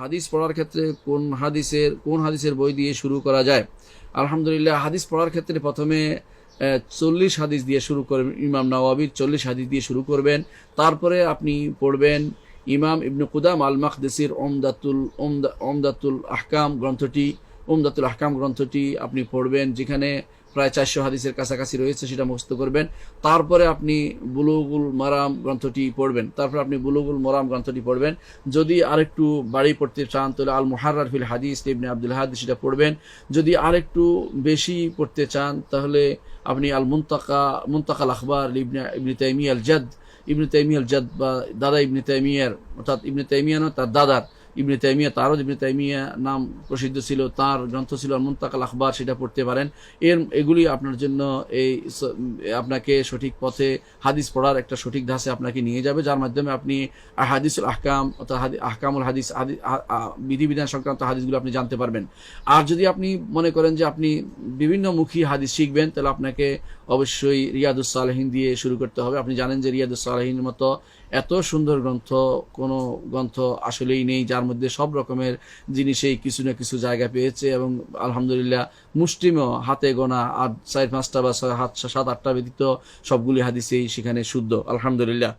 হাদিস পড়ার ক্ষেত্রে কোন হাদিসের কোন হাদিসের বই দিয়ে শুরু করা যায়? আলহামদুলিল্লাহ, হাদিস পড়ার ক্ষেত্রে প্রথমে চল্লিশ হাদিস দিয়ে শুরু করবেন, ইমাম নওয়াবির চল্লিশ হাদিস দিয়ে শুরু করবেন। তারপরে আপনি পড়বেন ইমাম ইবনু কুদাম আল মাকদেসির ওমদাতুল, ওমদা, ওমদাতুল আহকাম গ্রন্থটি, ওমদাতুল আহকাম গ্রন্থটি আপনি পড়বেন, যেখানে প্রায় চারশো হাদিসের কাছাকাছি রয়েছে, সেটা মুখস্থ করবেন। তারপরে আপনি বুলুগুল মারাম গ্রন্থটি পড়বেন। তারপর আপনি বুলুগুল মরাম গ্রন্থটি পড়বেন। যদি আরেকটু বাড়ি পড়তে চান, তাহলে আল মুহার্রার ফিল হাদিস, ইবনে আব্দুল হাদিস সেটা পড়বেন। যদি আরেকটু বেশি পড়তে চান, তাহলে আপনি আল মুন্তাকা মুন্তাকাল আখবর, ইবনে ইবনে তাইমিয়া আল জাদ ইবনে তাইমিয়া আল জাদ বা দাদা ইবনে তাইমিয়ার, অর্থাৎ ইবনে তাইমিয়া না, তার দাদার ইবনে তাইমিয়া, তারও ইবনে তাইমিয়া নাম প্রসিদ্ধ ছিল, তার গ্রন্থ ছিল মুন্তাকাল আখবর, সেটা পড়তে পারেন। এর, এগুলি আপনার জন্য এই আপনাকে সঠিক পথে হাদিস পড়ার একটা সঠিক ধাসে আপনাকে নিয়ে যাবে, যার মাধ্যমে আপনি হাদিসুল আহকাম অর্থাৎ আহকামুল হাদিস বিধিবিধান সংক্রান্ত হাদিসগুলো আপনি জানতে পারবেন। আর যদি আপনি মনে করেন যে আপনি বিভিন্ন মুখী হাদিস শিখবেন, তাহলে আপনাকে অবশ্যই রিয়াদুস সালেহিন দিয়ে শুরু করতে হবে। আপনি জানেন যে রিয়াদুস সালেহিনের মতো এত সুন্দর গ্রন্থ, কোনো গ্রন্থ আসলেই নেই, যার মধ্যে সব রকমের জিনিসেই কিছু না কিছু জায়গা পেয়েছে এবং আলহামদুলিল্লাহ মুষ্টিমেয়, হাতে গোনা আট চার পাঁচটা বা হাত সাত, আটটা ব্যতীত সবগুলি হাদিসেই সেখানে শুদ্ধ, আলহামদুলিল্লাহ।